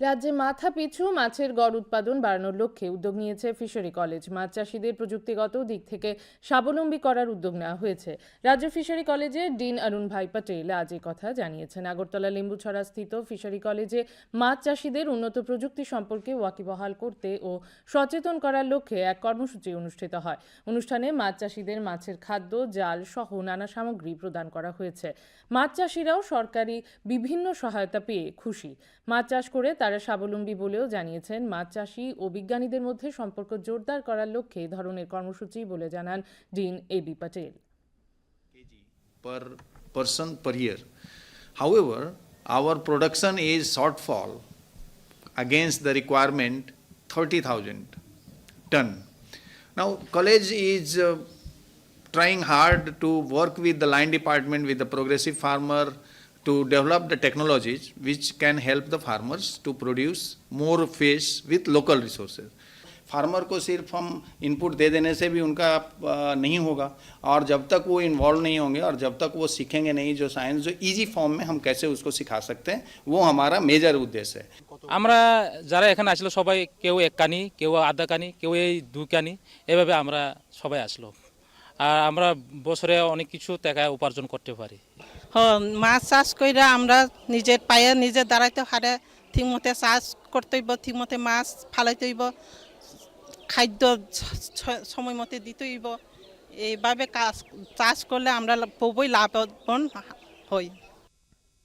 রাজ্যে মাথা পিছু মাছের গড় উৎপাদন বাড়ানোর লক্ষ্যে উদ্যোগ নিয়েছে ফিশারি কলেজ। মাছ চাষিদের প্রযুক্তিগত দিক থেকে স্বাবলম্বী করার উদ্যোগ নেওয়া হয়েছে। রাজ্য ফিশারি কলেজে ডিন অরুণ ভাই পটেল আজ কথা জানিয়েছেন। আগরতলা লেম্বুছড়া স্থিত ফিশারি কলেজে মাছ চাষিদের উন্নত প্রযুক্তি সম্পর্কে ওয়াকিবহাল করতে ও সচেতন করার লক্ষ্যে এক কর্মসূচি অনুষ্ঠিত হয়। অনুষ্ঠানে মাছ চাষিদের মাছের খাদ্য, জাল সহ নানা সামগ্রী প্রদান করা হয়েছে। মাছ চাষিরাও সরকারি বিভিন্ন সহায়তা পেয়ে খুশি। মাছ চাষ করে তারা স্বাবলম্বী বলেও জানিয়েছেন মাছ চাষি ও বিজ্ঞানীদের মধ্যে সম্পর্ক জোরদার করার লক্ষ্যে ধরনের কর্মসূচি বলে জানান dean A B Patel per person per year. However, our production is shortfall against the requirement 30,000 ton. Now, college is uh, trying hard to work with the line department, with the progressive farmer, to develop the technologies which can help the farmers to produce more fish with local resources. Farmer को सिर्फ हम input दे देने से भी उनका अ, नहीं होगा और जब तक वो इन्वॉल्व नहीं होंगे और जब तक वो सीखेंगे नहीं जो साइंस जो इजी फॉर्म में हम कैसे उसको सिखा सकते हैं वो हमारा मेजर उद्देश्य है আমরা যারা এখানে আসলো সবাই কেউ এক কানি কেউ আধা কানি কেউ এই দুই কানি এভাবে আমরা সবাই আসলো আর আমরা বছরে অনেক কিছু টাকা উপার্জন করতে পারি হ মাছ চাষ কইরা আমরা নিজের পায়ে নিজে দাঁড়াইতে হারে ঠিকমতে চাষ করতে হইব, ঠিকমতে মাছ ফালাইতে হইব, খাদ্য সময় মতে দিতে হইব। এইভাবে কাজ, চাষ করলে আমরা খুবই লাভবান হই।